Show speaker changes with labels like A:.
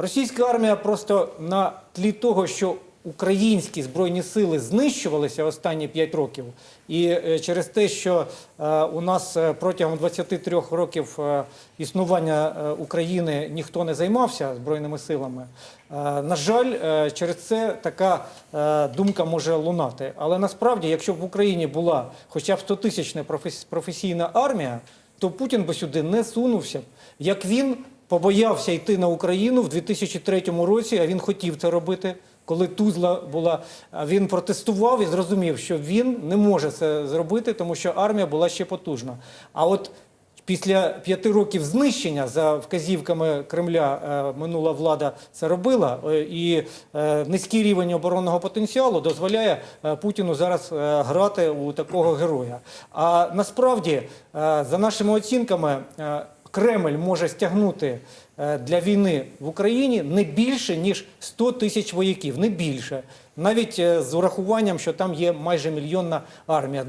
A: Російська армія просто на тлі того, що українські збройні сили знищувалися останні 5 років, і е, через те, що е, у нас е, протягом 23 років існування України ніхто не займався збройними силами. На жаль, через це така думка може лунати. Але насправді, якщо б в Україні була хоча б 100-тисячна професійна армія, то Путін би сюди не сунувся. Як він побоявся йти на Україну в 2003 році, а він хотів це робити. Коли Тузла була, він протестував і зрозумів, що він не може це зробити, тому що армія була ще потужна. А от після п'яти років знищення за вказівками Кремля е, минула влада це робила, е, і е, низький рівень оборонного потенціалу дозволяє Путіну зараз грати у такого героя. А насправді, за нашими оцінками, Кремль може стягнути е, для війни в Україні не більше ніж 100 тисяч вояків, не більше, навіть е, з урахуванням, що там є майже мільйонна армія.